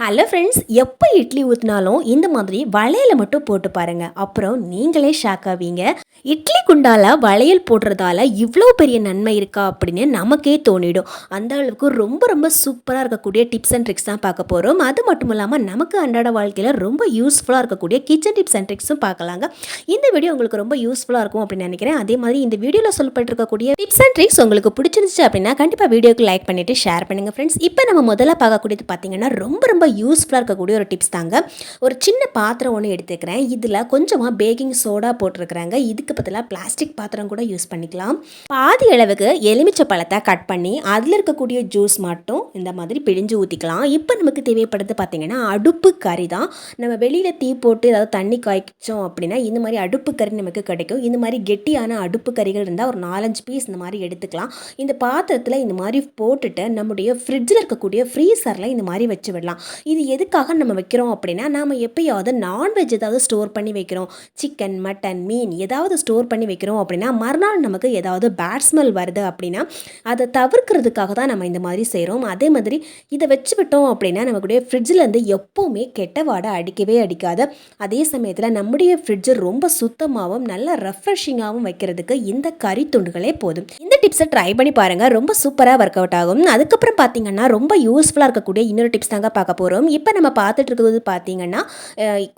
Hello friends எப்போ இட்லி ஊற்றினாலும் இந்த மாதிரி வளையலை மட்டும் போட்டு பாருங்க. அப்புறம் நீங்களே ஷாக் ஆவீங்க. இட்லி குண்டால வளையல் போடுறதால இவ்வளோ பெரிய நன்மை இருக்கா அப்படின்னு நமக்கே தோணிடும். அந்த அளவுக்கு ரொம்ப ரொம்ப சூப்பராக இருக்கக்கூடிய டிப்ஸ் அண்ட் ட்ரிக்ஸ் தான் பார்க்க போகிறோம் அது மட்டும் இல்லாமல் நமக்கு அன்றாட வாழ்க்கையில் ரொம்ப யூஸ்ஃபுல்லாக இருக்கக்கூடிய கிச்சன் டிப்ஸ் அண்ட் ட்ரிக்ஸும் பார்க்கலாங்க. இந்த வீடியோ உங்களுக்கு ரொம்ப யூஸ்ஃபுல்லாக இருக்கும் அப்படின்னு நினைக்கிறேன். அதே மாதிரி இந்த வீடியோவில் சொல்லப்பட்டிருக்கக்கூடிய டிப்ஸ் அண்ட் ட்ரிக்ஸ் உங்களுக்கு பிடிச்சிருந்துச்சு அப்படின்னா கண்டிப்பாக வீடியோக்கு லைக் பண்ணிவிட்டு ஷேர் பண்ணுங்கள் ஃப்ரெண்ட்ஸ் இப்போ நம்ம முதல்ல பார்க்கக்கூடியது பார்த்தீங்கன்னா ரொம்ப ரொம்ப யூஸ்ஃபுல்லாக இருக்கக்கூடிய ஒரு டிப்ஸ் தாங்க. ஒரு சின்ன பாத்திரம் ஒன்று எடுத்துக்கிறேன். இதில் கொஞ்சமாக பேக்கிங் சோடா போட்டிருக்கிறாங்க. இதுக்கு பதிலாக பிளாஸ்டிக் பாத்திரம் கூட யூஸ் பண்ணிக்கலாம். பாதி அளவுக்கு எலுமிச்சை பழத்தை கட் பண்ணி அதில் இருக்கக்கூடிய ஜூஸ் மட்டும் இந்த மாதிரி பிழிஞ்சு ஊற்றிக்கலாம் இப்போ நமக்கு தேவைப்படுறது பார்த்திங்கன்னா அடுப்பு கறி தான். நம்ம வெளியில் தீ போட்டு ஏதாவது தண்ணி காய்ச்சோம் அப்படின்னா இந்த மாதிரி அடுப்பு கறி நமக்கு கிடைக்கும். இந்த மாதிரி கெட்டியான அடுப்பு கறிகள் இருந்தால் ஒரு நாலஞ்சு பீஸ் இந்த மாதிரி எடுத்துக்கலாம். இந்த பாத்திரத்தில் இந்த மாதிரி போட்டுட்டு நம்முடைய ஃப்ரிட்ஜில் இருக்கக்கூடிய ஃப்ரீசரில் இந்த மாதிரி வச்சு விடலாம். இது எதுக்காக நம்ம வைக்கிறோம் அப்படின்னா நாம் எப்பயாவது நான்வெஜ் ஏதாவது ஸ்டோர் பண்ணி வைக்கிறோம். சிக்கன் மட்டன் மீன் ஏதாவது ஸ்டோர் பண்ணி வைக்கிறோம் அப்படின்னா மறுநாள் நமக்கு ஏதாவது பேட் ஸ்மெல் வருது அப்படின்னா அதை தவிர்க்கிறதுக்காக தான் நம்ம இந்த மாதிரி செய்கிறோம் அதே மாதிரி இதை வச்சு விட்டோம் அப்படின்னா நமக்குடைய ஃப்ரிட்ஜிலேருந்து எப்போவுமே கெட்ட வாடை அடிக்கவே அடிக்காது. அதே சமயத்தில் நம்முடைய ஃப்ரிட்ஜு ரொம்ப சுத்தமாகவும் நல்ல ரெஃப்ரெஷிங்காகவும் வைக்கிறதுக்கு இந்த கறி துண்டுகளே போதும். இந்த டிப்ஸை ட்ரை பண்ணி பாருங்கள் ரொம்ப சூப்பராக ஒர்க் அவுட் ஆகும். அதுக்கப்புறம் பார்த்தீங்கன்னா ரொம்ப யூஸ்ஃபுல்லாக இருக்கக்கூடிய இன்னொரு டிப்ஸ் தாங்க பார்க்க போகிறோம் இப்போ நம்ம பார்த்துட்டு இருக்கிறது பார்த்தீங்கன்னா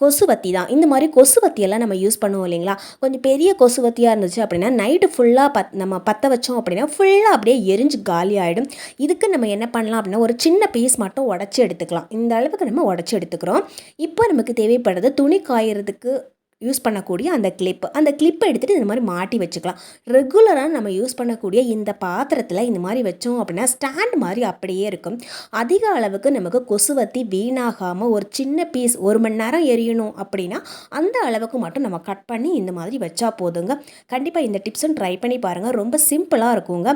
கொசுவத்தி தான். இந்த மாதிரி கொசுவத்தியெல்லாம் நம்ம யூஸ் பண்ணுவோம் இல்லைங்களா? கொஞ்சம் பெரிய கொசுவத்தியாக இருந்துச்சு அப்படின்னா நைட்டு ஃபுல்லாக பத் நம்ம பற்ற வச்சோம் அப்படின்னா ஃபுல்லாக அப்படியே எரிஞ்சு காலி ஆகிடும் இதுக்கு நம்ம என்ன பண்ணலாம் அப்படின்னா ஒரு சின்ன பீஸ் மட்டும் உடச்சி எடுத்துக்கலாம். இந்த அளவுக்கு நம்ம உடச்சி எடுத்துக்கிறோம். இப்போ நமக்கு தேவைப்படுறது துணி காயறதுக்கு யூஸ் பண்ணக்கூடிய அந்த கிளிப்பு அந்த கிளிப்பை எடுத்துகிட்டு இந்த மாதிரி மாட்டி வச்சுக்கலாம். ரெகுலராக நம்ம யூஸ் பண்ணக்கூடிய இந்த பாத்திரத்தில் இந்த மாதிரி வச்சோம் அப்படின்னா ஸ்டாண்ட் மாதிரி அப்படியே இருக்கும். அதிக அளவுக்கு நமக்கு கொசுவத்தி வீணாகாமல் ஒரு சின்ன பீஸ் ஒரு மணி நேரம் எரியணும் அப்படின்னா அந்த அளவுக்கு மட்டும் நம்ம கட் பண்ணி இந்த மாதிரி வச்சா போதுங்க. கண்டிப்பாக இந்த டிப்ஸும் ட்ரை பண்ணி பாருங்கள் ரொம்ப சிம்பிளாக இருக்குங்க.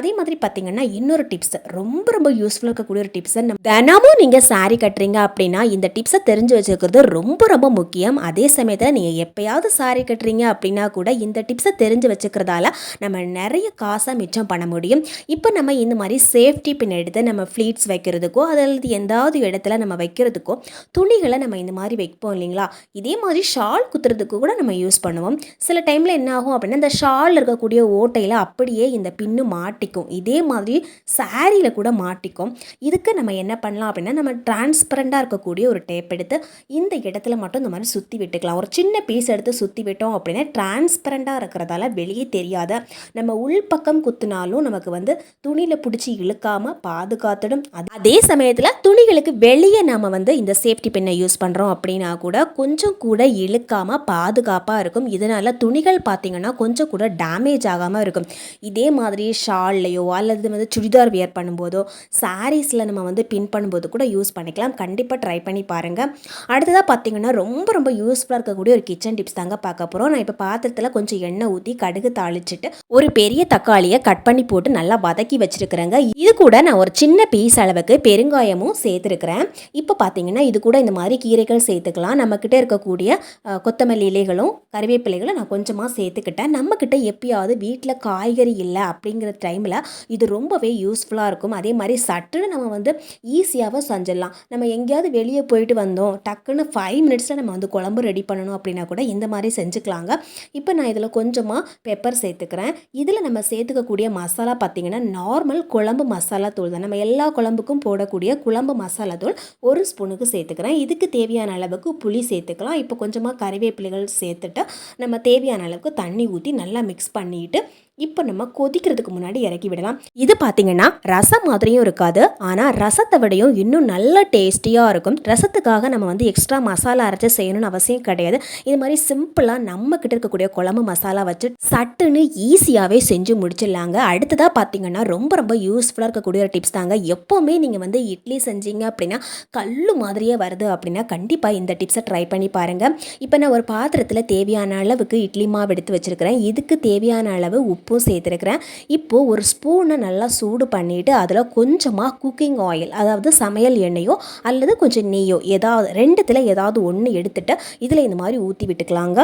அதே மாதிரி பார்த்திங்கன்னா இன்னொரு டிப்ஸ் ரொம்ப ரொம்ப யூஸ்ஃபுல்லாக இருக்கக்கூடிய ஒரு டிப்ஸை நம்ம தினமும் நீங்கள் சாரி கட்டுறீங்க அப்படின்னா இந்த டிப்ஸை தெரிஞ்சு வச்சுக்கிறது ரொம்ப ரொம்ப முக்கியம். அதே சமயத்தில் நீங்கள் எப்போயாவது ஸேரீ கட்டுறீங்க அப்படின்னா கூட இந்த டிப்ஸை தெரிஞ்சு வச்சுக்கிறதால நம்ம நிறைய காசை மிச்சம் பண்ண முடியும். இப்போ நம்ம இந்த மாதிரி சேஃப்டி பின் எடுத்து நம்ம ஃப்ளீட்ஸ் வைக்கிறதுக்கோ அதாவது எந்தாவது இடத்துல நம்ம வைக்கிறதுக்கோ துணிகளை நம்ம இந்த மாதிரி வைப்போம் இல்லைங்களா? இதே மாதிரி ஷால் குத்துறதுக்கு கூட நம்ம யூஸ் பண்ணுவோம். சில டைமில் என்ன ஆகும் அப்படின்னா இந்த ஷாலில் இருக்கக்கூடிய ஓட்டையில் அப்படியே இந்த பின்னு மாட்டிக்கும். இதே மாதிரி சாரியில் கூட மாட்டிக்கும். இதுக்கு நம்ம என்ன பண்ணலாம் அப்படின்னா நம்ம டிரான்ஸ்பரண்டாக இருக்கக்கூடிய ஒரு டேப் எடுத்து இந்த இடத்துல மட்டும் இந்த மாதிரி சுற்றி விட்டுக்கலாம். ஒரு சின்ன பீஸ் எடுத்து சுற்றி விட்டோம் அப்படின்னா டிரான்ஸ்பரண்ட்டாக இருக்கிறதால வெளியே தெரியாத நம்ம உள்பக்கம் குத்துனாலும் நமக்கு வந்து துணியில் பிடிச்சி இழுக்காமல் பாதுகாத்துடும். அதே சமயத்தில் துணிகளுக்கு வெளியே நாம் வந்து இந்த சேஃப்டி பின்னை யூஸ் பண்ணுறோம் அப்படின்னா கூட கொஞ்சம் கூட இழுக்காமல் பாதுகாப்பாக இருக்கும். இதனால துணிகள் பார்த்தீங்கன்னா கொஞ்சம் கூட டேமேஜ் ஆகாமல் இருக்கும். இதே மாதிரி ஷால்லையோ அல்லது வந்து சுடிதார் வியர் பண்ணும்போதோ சாரீஸில் நம்ம வந்து பின் பண்ணும்போது கூட யூஸ் பண்ணிக்கலாம். கண்டிப்பாக ட்ரை பண்ணி பாருங்கள் அடுத்ததாக பார்த்தீங்கன்னா ரொம்ப ரொம்ப யூஸ்ஃபுல்லாக இருக்கக்கூடிய ஒரு கிச்சன் டிப்ஸ் தாங்க பார்க்க போகிறோம் நான் இப்போ பாத்திரத்தில் கொஞ்சம் எண்ணெய் ஊற்றி கடுகு தாளிச்சிட்டு ஒரு பெரிய தக்காளியை கட் பண்ணி போட்டு நல்லா வதக்கி வச்சிருக்கிறேங்க. இது கூட நான் ஒரு சின்ன பீஸ் அளவுக்கு பெருங்காயமும் சேர்த்துருக்கிறேன். இப்போ பார்த்தீங்கன்னா இது கூட இந்த மாதிரி கீரைகள் சேர்த்துக்கலாம். நம்மக்கிட்ட இருக்கக்கூடிய கொத்தமல்லி இலைகளும் கறிவேப்பிலைகளும் நான் கொஞ்சமாக சேர்த்துக்கிட்டேன். நம்மக்கிட்ட எப்பயாவது வீட்டில் காய்கறி இல்லை அப்படிங்கிற டைமில் இது ரொம்பவே யூஸ்ஃபுல்லாக இருக்கும். அதே மாதிரி சட்டுன்னு நம்ம வந்து ஈஸியாகவும் செஞ்சிடலாம். நம்ம எங்கேயாவது வெளியே போயிட்டு வந்தோம் டக்குன்னு ஃபைவ் மினிட்ஸில் நம்ம வந்து குழம்பு ரெடி பண்ணணும் அப்படின்னா கூட இந்த மாதிரி செஞ்சுக்கலாங்க. இப்போ நான் இதில் கொஞ்சமாக பெப்பர் சேர்த்துக்கிறேன். இதில் நம்ம சேர்த்துக்கக்கூடிய மசாலா பார்த்திங்கன்னா நார்மல் குழம்பு மசாலா தூள் தான். நம்ம எல்லா குழம்புக்கும் போடக்கூடிய குழம்பு மசாலா தூள் ஒரு ஸ்பூனுக்கு சேர்த்துக்கிறேன். இதுக்கு தேவையான அளவுக்கு புளி சேர்த்துக்கலாம். இப்போ கொஞ்சமாக கறிவேப்பிலைகள் சேர்த்துட்டு நம்ம தேவையான அளவுக்கு தண்ணி ஊற்றி நல்லா மிக்ஸ் பண்ணிட்டு இப்போ நம்ம கொதிக்கிறதுக்கு முன்னாடி இறக்கி விடலாம். இது பார்த்தீங்கன்னா ரசம் மாதிரியும் இருக்காது. ஆனால் ரசத்தை விடையும் இன்னும் நல்ல டேஸ்டியாக இருக்கும். ரசத்துக்காக நம்ம வந்து எக்ஸ்ட்ரா மசாலா அரைச்சி செய்யணும்னு அவசியம் கிடையாது. இது மாதிரி சிம்பிளாக நம்ம கிட்ட இருக்கக்கூடிய குழம்பு மசாலா வச்சு சட்டுன்னு ஈஸியாகவே செஞ்சு முடிச்சிடலாங்க. அடுத்ததாக பார்த்தீங்கன்னா ரொம்ப ரொம்ப யூஸ்ஃபுல்லாக இருக்கக்கூடிய ஒரு டிப்ஸ் தாங்க. எப்போவுமே நீங்கள் வந்து இட்லி செஞ்சீங்க அப்படின்னா கல்லு மாதிரியே வருது அப்படின்னா கண்டிப்பாக இந்த டிப்ஸை ட்ரை பண்ணி பாருங்கள் இப்போ நான் ஒரு பாத்திரத்தில் தேவையான அளவுக்கு இட்லி மாவு எடுத்து வச்சுருக்கிறேன். இதுக்கு தேவையான அளவு உப்பு உப்பும் சேர்த்துருக்கிறேன். இப்போது ஒரு ஸ்பூனை நல்லா சூடு பண்ணிவிட்டு அதில் கொஞ்சமாக குக்கிங் ஆயில் அதாவது சமையல் எண்ணெயோ அல்லது கொஞ்சம் நெய்யோ ஏதாவது ரெண்டுத்தில் ஏதாவது ஒன்று எடுத்துகிட்டு இதில் இந்த மாதிரி ஊற்றி விட்டுக்கலாங்க.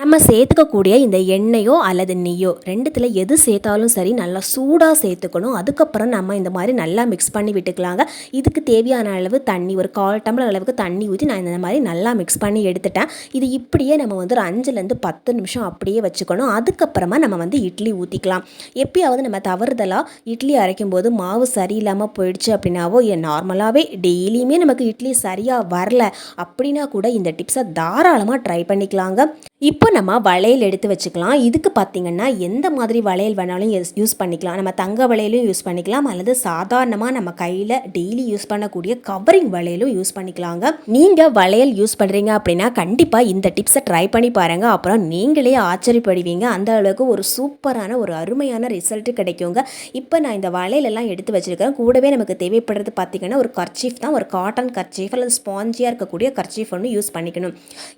நம்ம சேர்த்துக்கக்கூடிய இந்த எண்ணெயோ அல்லது நெய்யோ ரெண்டுத்தில் எது சேர்த்தாலும் சரி நல்லா சூடாக சேர்த்துக்கணும். அதுக்கப்புறம் நம்ம இந்த மாதிரி நல்லா மிக்ஸ் பண்ணி விட்டுக்கலாங்க. இதுக்கு தேவையான அளவு தண்ணி ஒரு கால் டம்ளர் அளவுக்கு தண்ணி ஊற்றி நான் இந்த மாதிரி நல்லா மிக்ஸ் பண்ணி எடுத்துட்டேன். இது இப்படியே நம்ம வந்து ஒரு அஞ்சுலேருந்து பத்து நிமிஷம் அப்படியே வச்சுக்கணும். அதுக்கப்புறமா நம்ம வந்து இட்லி ஊற்றிக்கலாம் எப்பயாவது நம்ம தவறுதலாக இட்லி அரைக்கும் போது மாவு சரியில்லாமல் போயிடுச்சு அப்படின்னாவோ நார்மலாகவே டெய்லியுமே நமக்கு இட்லி சரியாக வரல அப்படின்னா கூட இந்த டிப்ஸை தாராளமாக ட்ரை பண்ணிக்கலாங்க. இப்போ நம்ம வளையல் எடுத்து வச்சுக்கலாம். இதுக்கு பார்த்திங்கன்னா எந்த மாதிரி வளையல் வேணாலும் யூஸ் பண்ணிக்கலாம். நம்ம தங்க வளையலும் யூஸ் பண்ணிக்கலாம். அல்லது சாதாரணமாக நம்ம கையில் டெய்லி யூஸ் பண்ணக்கூடிய கவரிங் வளையலும் யூஸ் பண்ணிக்கலாங்க. நீங்கள் வளையல் யூஸ் பண்ணுறீங்க அப்படின்னா கண்டிப்பாக இந்த டிப்ஸை ட்ரை பண்ணி பாருங்கள் அப்புறம் நீங்களே ஆச்சரியப்படுவீங்க. அந்த அளவுக்கு ஒரு சூப்பரான ஒரு அருமையான ரிசல்ட்டு கிடைக்குங்க. இப்போ நான் இந்த வளையலெல்லாம் எடுத்து வச்சுருக்கேன். கூடவே நமக்கு தேவைப்படுறது பார்த்திங்கன்னா ஒரு கர்ச்சீஃப் தான். ஒரு காட்டன் கர்ச்சீஃப் அல்லது ஸ்பாஞ்சியாக இருக்கக்கூடிய கர்ச்சீஃப் ஒன்று யூஸ் பண்ணிக்கணும்.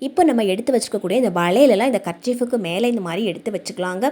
இப்போ நம்ம எடுத்து வச்சுக்கக்கூடிய இந்த வளையல் தலையிலலாம் இந்த கர்ச்சீஃபுக்கு மேலே இந்த மாதிரி எடுத்து வச்சுக்கலாங்க.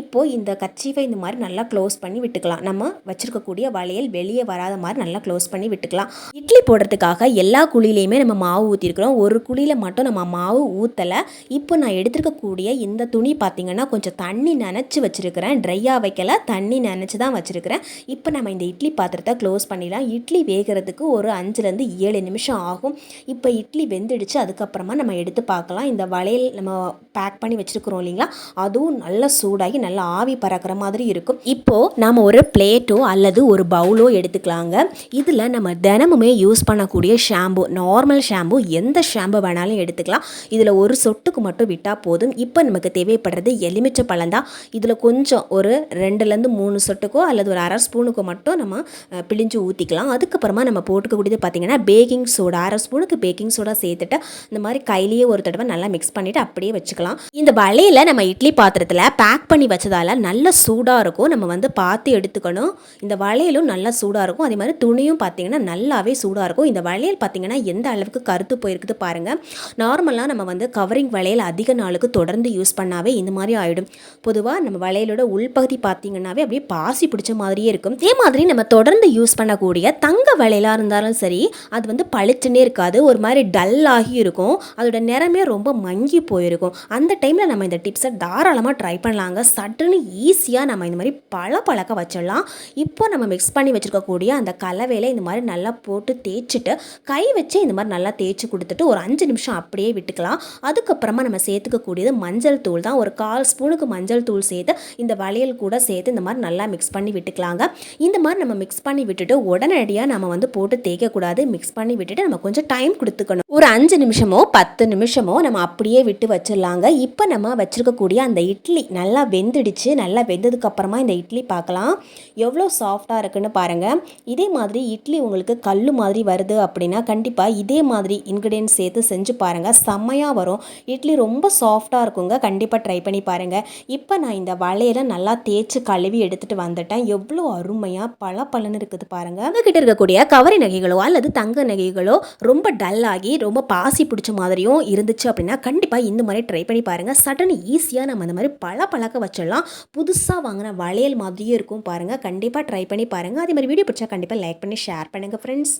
இப்போது இந்த கர்ச்சீஃபை இந்த மாதிரி நல்லா க்ளோஸ் பண்ணி விட்டுக்கலாம். நம்ம வச்சுருக்கக்கூடிய வளையல் வெளியே வராத மாதிரி நல்லா க்ளோஸ் பண்ணி விட்டுக்கலாம். இட்லி போடுறதுக்காக எல்லா குழியிலையுமே நம்ம மாவு ஊற்றிருக்கிறோம் ஒரு குழியில் மட்டும் நம்ம மாவு ஊற்றலை இப்போ நான் எடுத்துருக்கக்கூடிய இந்த துணி பார்த்திங்கன்னா கொஞ்சம் தண்ணி நினச்சி வச்சுருக்கிறேன். ட்ரையாக வைக்கல தண்ணி நினச்சி தான் வச்சுருக்கிறேன். இப்போ நம்ம இந்த இட்லி பாத்திரத்தை க்ளோஸ் பண்ணிடலாம். இட்லி வேகிறதுக்கு ஒரு அஞ்சுலேருந்து ஏழு நிமிஷம் ஆகும். இப்போ இட்லி வெந்துடுச்சு. அதுக்கப்புறமா நம்ம எடுத்து பார்க்கலாம். இந்த வளையல் நம்ம பேக் பண்ணி வச்சுருக்குறோம் இல்லைங்களா? அதுவும் நல்லா சூடாகி நல்லா ஆவி பறக்கிற மாதிரி இருக்கும். இப்போது நாம் ஒரு பிளேட்டோ அல்லது ஒரு பவுலோ எடுத்துக்கலாங்க. இதில் நம்ம தினமுமே யூஸ் பண்ணக்கூடிய ஷாம்பு நார்மல் ஷாம்பு எந்த ஷாம்பு வேணாலும் எடுத்துக்கலாம். இதில் ஒரு சொட்டுக்கு மட்டும் விட்டால் போதும். இப்போ நமக்கு தேவைப்படுறது எலுமிச்சை பழம் தான். இதில் கொஞ்சம் ஒரு ரெண்டுலேருந்து மூணு சொட்டுக்கோ அல்லது ஒரு அரை ஸ்பூனுக்கோ மட்டும் நம்ம பிழிஞ்சு ஊற்றிக்கலாம் அதுக்கப்புறமா நம்ம போட்டுக்கக்கூடியது பார்த்திங்கன்னா பேக்கிங் சோடா அரை ஸ்பூனுக்கு பேக்கிங் சோடா சேர்த்துட்டு இந்த மாதிரி கையிலேயே ஒரு தடவை நல்லா மிக்ஸ் பண்ணிவிட்டு அப்படியே வச்சுக்கலாம். இந்த வலையில் நம்ம இட்லி பாத்திரத்தில் பேக் பண்ணி வச்சதால் நல்லா சூடாக இருக்கும். நம்ம வந்து பார்த்து எடுத்துக்கணும். இந்த வளையலும் நல்லா சூடாக இருக்கும். அதே மாதிரி துணியும் பார்த்திங்கன்னா நல்லாவே சூடாக இருக்கும். இந்த வளையல் பார்த்திங்கன்னா எந்த அளவுக்கு கருத்து போயிருக்குது பாருங்கள் நார்மலாக நம்ம வந்து கவரிங் வளையல் அதிக நாளுக்கு தொடர்ந்து யூஸ் பண்ணாவே இந்த மாதிரி ஆகிடும் பொதுவாக நம்ம வளையலோட உள்பகுதி பார்த்திங்கன்னாவே அப்படியே பாசி பிடிச்ச மாதிரியே இருக்கும். இதே மாதிரி நம்ம தொடர்ந்து யூஸ் பண்ணக்கூடிய தங்க வளையலாக இருந்தாலும் சரி அது வந்து பளிச்சுன்னே இருக்காது. ஒரு மாதிரி டல் இருக்கும். அதோட நிறமே ரொம்ப மங்கி போயிருக்கும். அந்த டைமில் நம்ம இந்த டிப்ஸை தாராளமாக ட்ரை பண்ணலாங்க. சட்டுன்னு ஈஸியாக நம்ம இந்த மாதிரி பல பழக்க வச்சிடலாம். இப்போ நம்ம மிக்ஸ் பண்ணி வச்சுருக்கக்கூடிய அந்த கலவையில் இந்த மாதிரி நல்லா போட்டு தேய்ச்சிட்டு கை வச்சு இந்த மாதிரி நல்லா தேய்ச்சி கொடுத்துட்டு ஒரு அஞ்சு நிமிஷம் அப்படியே விட்டுக்கலாம். அதுக்கப்புறமா நம்ம சேர்த்துக்கக்கூடியது மஞ்சள் தூள் தான். ஒரு கால் ஸ்பூனுக்கு மஞ்சள் தூள் சேர்த்து இந்த வளையல் கூட சேர்த்து இந்த மாதிரி நல்லா மிக்ஸ் பண்ணி விட்டுக்கலாங்க. இந்த மாதிரி நம்ம மிக்ஸ் பண்ணி விட்டுட்டு உடனடியாக நம்ம வந்து போட்டு தேய்க்கக்கூடாது. மிக்ஸ் பண்ணி விட்டுட்டு நம்ம கொஞ்சம் டைம் கொடுத்துக்கணும். ஒரு அஞ்சு நிமிஷமோ பத்து நிமிஷமோ நம்ம அப்படியே விட்டு வச்சிடலாங்க. இப்போ நம்ம வச்சுருக்கக்கூடிய அந்த இட்லி நல்லா வெந்து வெந்துடுச்சு நல்லா வெந்ததுக்கப்புறமா இந்த இட்லி பார்க்கலாம் எவ்வளோ சாஃப்டாக இருக்குன்னு பாருங்கள் இதே மாதிரி இட்லி உங்களுக்கு கல் மாதிரி வருது அப்படின்னா கண்டிப்பாக இதே மாதிரி இன்க்ரீடியன்ஸ் சேர்த்து செஞ்சு பாருங்கள் செம்மையாக வரும். இட்லி ரொம்ப சாஃப்டாக இருக்குங்க. கண்டிப்பாக ட்ரை பண்ணி பாருங்கள் இப்போ நான் இந்த வளையலை நல்லா தேய்ச்சி கழுவி எடுத்துகிட்டு வந்துட்டேன். எவ்வளோ அருமையாக பல பலன்னு இருக்குது பாருங்கள் உங்ககிட்ட இருக்கக்கூடிய கவரி நகைகளோ அல்லது தங்க நகைகளோ ரொம்ப டல்லாகி ரொம்ப பாசி பிடிச்ச மாதிரியும் இருந்துச்சு அப்படின்னா கண்டிப்பாக இந்த மாதிரி ட்ரை பண்ணி பாருங்கள் சடன் ஈஸியாக நம்ம அந்த மாதிரி பல பழக்க வச்சு வச்சிடலாம் புதுசாக வாங்கின வளையல் மாதிரியே இருக்கும் பாருங்கள் கண்டிப்பாக ட்ரை பண்ணி பாருங்கள் அதே மாதிரி வீடியோ பிடிச்சா கண்டிப்பாக லைக் பண்ணி ஷேர் பண்ணுங்கள் ஃப்ரெண்ட்ஸ்